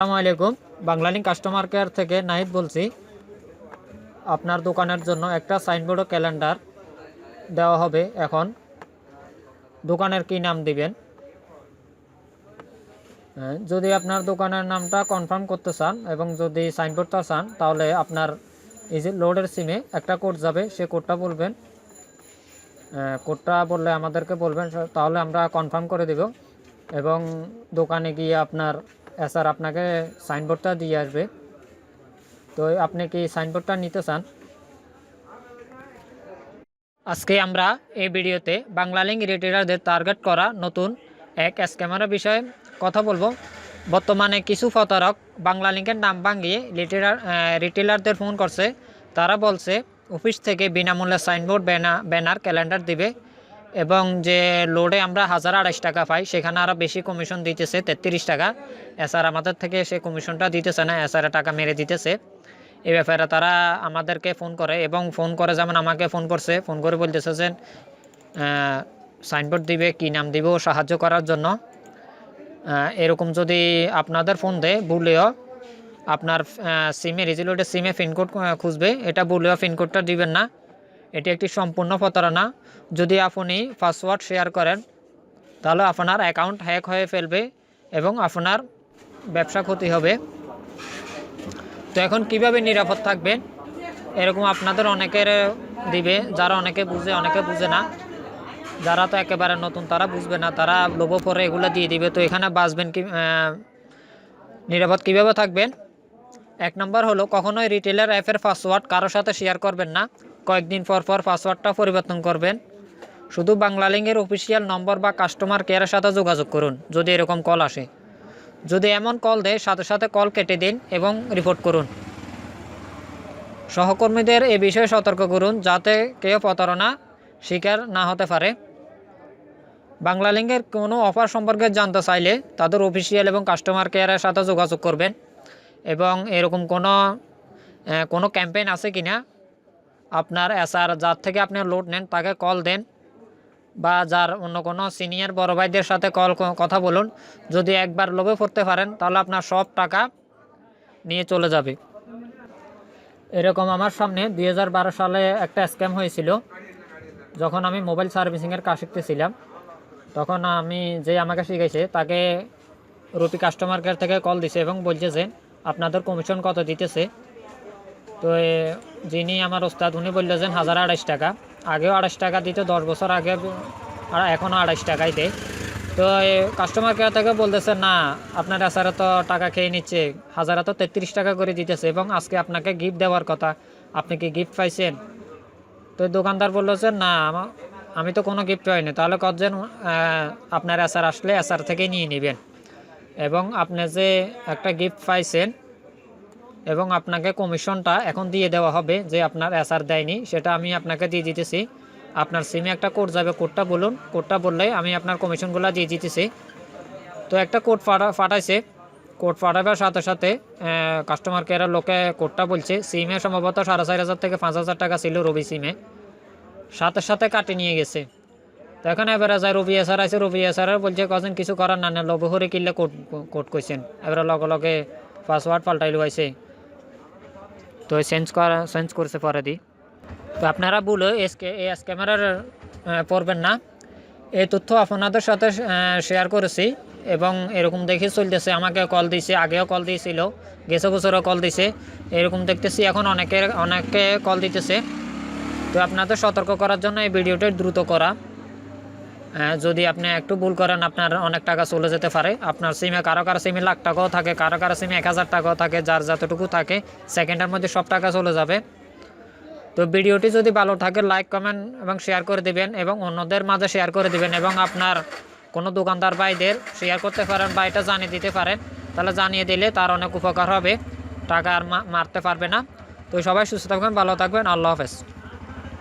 আসসালামু আলাইকুম। Banglalink customer care থেকে নাহিদ বলছি। আপনার দোকানের জন্য একটা সাইনবোর্ড ও ক্যালেন্ডার দেওয়া হবে এখন। দোকানের কি নাম দিবেন? হ্যাঁ, যদি আপনার দোকানের নামটা কনফার্ম করতে চান এবং যদি সাইনবোর্ডটা চান তাহলে আপনার এই যে লোডের সিমে একটা কোড যাবে সে কোডটা বলবেন। কোডটা বললে আমাদেরকে বলবেন তাহলে আমরা কনফার্ম করে দেব। এবং দোকানে গিয়ে আপনার স্যার, আপনাকে সাইনবোর্ডটা দিয়ে আসবে। তো আপনি কি সাইনবোর্ডটা নিতে চান? আজকে আমরা এই ভিডিওতে বাংলালিঙ্ক রিটেলারদের টার্গেট করা নতুন এক স্ক্যামারের বিষয়ে কথা বলব। বর্তমানে কিছু প্রতারক বাংলালিঙ্কের নাম ভাঙিয়ে রিটেলার রিটেলারদের ফোন করছে। তারা বলছে, অফিস থেকে বিনামূল্যে সাইনবোর্ড ব্যানার ব্যানার, ক্যালেন্ডার দিবে। এবং যে লোডে আমরা হাজার আড়াইশ টাকা পাই, সেখানে আরও বেশি কমিশন দিতেছে তেত্রিশ টাকা। এসআর আমাদের থেকে সে কমিশনটা দিতেছে না এসআর টাকা মেরে দিতেছে। এই ব্যাপারে তারা আমাদেরকে ফোন করে এবং ফোন করে যেমন আমাকে ফোন করছে ফোন করে বলতেছে যে সাইনবোর্ড দিবে, কি নাম দিব সাহায্য করার জন্য। এরকম যদি আপনাদের ফোন দেয়, বলেও আপনার সিমে রিজিলোডে সিমে পিনকোড খুঁজবে, এটা বলেও পিনকোডটা দিবেন না। এটি একটি সম্পূর্ণ প্রতারণা। যদি আপনি পাসওয়ার্ড শেয়ার করেন, তাহলে আপনার অ্যাকাউন্ট হ্যাক হয়ে ফেলবে এবং আপনার ব্যবসা ক্ষতি হবে। তো এখন কীভাবে নিরাপদ থাকবেন? এরকম আপনাদের অনেকের দিবে, যারা অনেকে বুঝে অনেকে বুঝে না। যারা তো একেবারে নতুন, তারা বুঝবে না, তারা লোভ পরে এগুলো দিয়ে দিবে। তো এখানে বাঁচবেন কি নিরাপদ কীভাবে থাকবেন? এক নম্বর হলো, কখনোই রিটেলার অ্যাপের পাসওয়ার্ড কারোর সাথে শেয়ার করবেন না। কয়েকদিন পর পর পাসওয়ার্ডটা পরিবর্তন করবেন। শুধু বাংলালিংকের অফিসিয়াল নম্বর বা কাস্টমার কেয়ারের সাথে যোগাযোগ করুন, যদি এরকম কল আসে। যদি এমন কল দেয়, সাথে সাথে কল কেটে দিন এবং রিপোর্ট করুন। সহকর্মীদের এ বিষয়ে সতর্ক করুন, যাতে কেউ প্রতারণা শিকার না হতে পারে। বাংলালিংকের কোনো অফার সম্পর্কে জানতে চাইলে তাদের অফিসিয়াল এবং কাস্টমার কেয়ারের সাথে যোগাযোগ করবেন। এবং এরকম কোনো কোনো ক্যাম্পেইন আছে কি না আপনার এসআর, যার থেকে আপনি লোড নেন, তাকে কল দেন বা যার অন্য কোনো সিনিয়র বড় ভাইদের সাথে কল কথা বলুন। যদি একবার লোভে পড়তে পারেন, তাহলে আপনার সব টাকা নিয়ে চলে যাবে। এরকম আমার সামনে দু হাজার বারো সালে একটা স্ক্যাম হয়েছিল। যখন আমি মোবাইল সার্ভিসিংয়ের কাজ শিখতেছিলাম, তখন আমি যে আমাকে শিখেছে তাকে রুপি কাস্টমার কেয়ার থেকে কল দিছে এবং বলছে যে, আপনাদের কমিশন কত দিতেছে? তো যিনি আমার ওস্তাদ, উনি বললেন হাজার আড়াইশ টাকা। আগেও আড়াইশ টাকা দিত, দশ বছর আগে আর এখনও আড়াইশ টাকাই দেয়। তো কাস্টমার কেয়ার থেকে বলতেছে, না, আপনার আসারে তো টাকা খেয়ে নিচ্ছে, হাজারে তো তেত্রিশ টাকা করে দিতেছে এবং আজকে আপনাকে গিফট দেওয়ার কথা, আপনি কি গিফট পাইছেন? তো দোকানদার বলল যে, না, আমা- তো কোনো গিফট পাইনি, তাহলে কতজন আপনার এসার আসলে এসার থেকে নিয়ে নেবেন। এবং আপনি যে একটা গিফট পাইছেন এবং আপনাকে কমিশনটা এখন দিয়ে দেওয়া হবে যে আপনার এসআর দেয়নি, সেটা আমি আপনাকে দিয়ে দিতেছি। আপনার সিমে একটা কোড যাবে কোডটা বলুন। কোডটা বললে আমি আপনার কমিশনগুলো দিয়ে দিতেছি। তো একটা কোড ফাটা ফাটাইছে। কোড ফাটাবার সাথে সাথে কাস্টমার কেয়ারের লোকে কোডটা বলছে সিমে সম্ভবত সাড়ে চার হাজার থেকে পাঁচ হাজার টাকা ছিল রবি সিমে সাথে সাথে কাটে নিয়ে গেছে। তো এখন এবারে যায় রবি এসার আছে, রবি এসার বলছে, কজন কিছু করার না না লব হরে কিনলে কোড কোড কইছেন। এবারে লগে লগে পাসওয়ার্ড পাল্টাই লুয়াইছে তো চেঞ্জ করা চেঞ্জ করছে পরে দি। তো আপনারা ভুলে এসকে এই ক্যামেরার পড়বেন না। এই তথ্য আপনাদের সাথে শেয়ার করেছি এবং এরকম দেখে চলতেছে। আমাকে কল দিয়েছে, আগেও কল দিয়েছিল, গেছে বছরও কল দিছে এরকম দেখতেছি এখন অনেকের অনেকে কল দিতেছে। তো আপনাদের সতর্ক করার জন্য এই ভিডিওটা দ্রুত করা। যদি আপনি একটু ভুল করেন, আপনার অনেক টাকা চলে যেতে পারে। আপনার সিমে কারও কারও সিমে লাখ টাকাও থাকে, কারও কারও সিমে এক হাজার টাকাও থাকে, যার যতটুকু থাকে, সেকেন্ডের মধ্যে সব টাকা চলে যাবে। তো ভিডিওটি যদি ভালো থাকে, লাইক, কমেন্ট এবং শেয়ার করে দিবেন এবং অন্যদের মাঝে শেয়ার করে দিবেন এবং আপনার কোনো দোকানদার ভাইদের শেয়ার করতে পারেন বা এটা জানিয়ে দিতে পারেন, তাহলে জানিয়ে দিলে তার অনেক উপকার হবে। টাকা আর মারতে পারবে না। তো সবাই সুস্থ থাকবেন, ভালো থাকবেন। আল্লাহ হাফেজ।